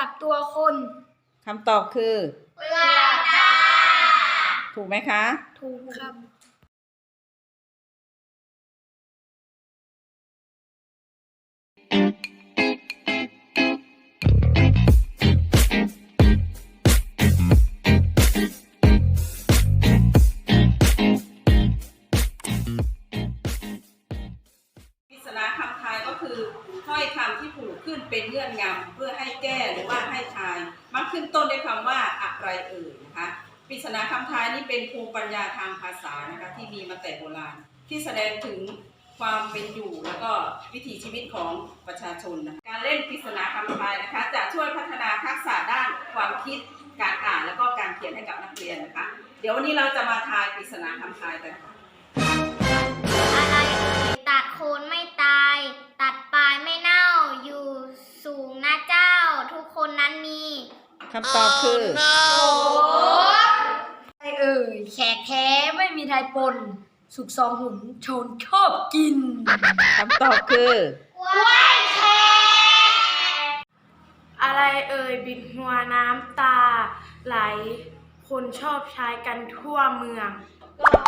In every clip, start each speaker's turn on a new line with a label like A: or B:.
A: กับตัวคน
B: คำตอบคือ
C: เปลือกตา
B: ถูกไหมคะ
A: ถูกครับ
B: ปริศนาคำทายก็คือถ้อยคำที่ผูก ขึ้นเป็นเงื่อนงำเพื่อให้แก้หรือว่าให้ทาย มักขึ้นต้นด้วยคำว่าอะไรเอ่ยนะคะปริศนาคำทายนี่เป็นภูมิปัญญาทางภาษานะคะที่มีมาแต่โบราณ ที่แสดงถึงความเป็นอยู่แล้วก็วิถีชีวิตของประชาชนนะะการเล่นปริศนาคำทายนะคะ จะช่วยพัฒนาทักษะด้านความคิดการอ่านแล้วก็การเขียนให้กับนักเรียนนะคะ เดี๋ยววันนี้เราจะมาทายปริศนาคำทายกันค่ะ
C: อะไรตัดโคนำ
B: ตอบคือ
A: อะไรเอ่ยแขกแท้ไม่มีไทยปน สุกสองหุนชนชอบกิน
B: คำตอบคือ
A: อะไรเอ่ยบิดหัวน้ำตา ไหล คนชอบใช้กันทั่วเมือง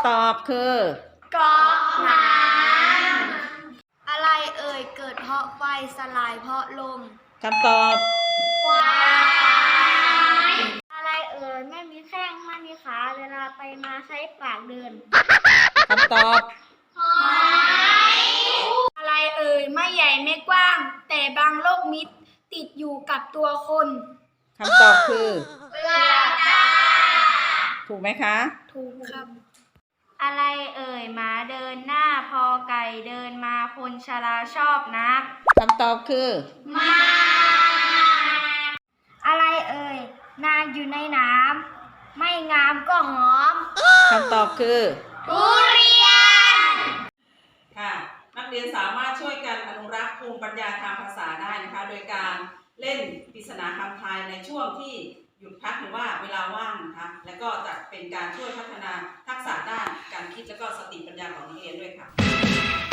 B: ตอบคือ
A: ก๊อกน้
C: อะไรเอ่ยเกิดเพราะไฟสลายเพราะลม
B: คำตอบ
C: อะไรเอ่ย ไม่มีแข้งไม่มีขา เวลาไป มาใช้ปากเดิน
B: คำตอบำ
A: อะไรเอ่ยไม่ใหญ่ไม่กว้าง แต่บางโลกมิดติดอยู่กับตัวคน
B: คำตอบคือ
C: เปลือกตา
B: ถูกไหมคะ
A: ถูกครับ
C: อะไรเอ่ยหมาเดินหน้าพอไก่เดินมาคนชราชอบนัก
B: คำตอบคือ
C: มา อะไรเอ่ย นางอยู่ในน้ำ ไม่งามก็หอม
B: คำตอบคือ
C: ทุเรียน
B: ค่ะ นักเรียนสามารถช่วยกันอนุรักษ์ภูมิปัญญาทางภาษาได้นะคะ โดยการเล่นปริศนาคำทายในช่วงที่หยุดพักหรือว่าเวลาว่างนะคะ และก็จะเป็นการช่วยพัฒนาทักษะด้านการคิดและก็สติปัญญาของนักเรียนด้วยค่ะ
D: Wow.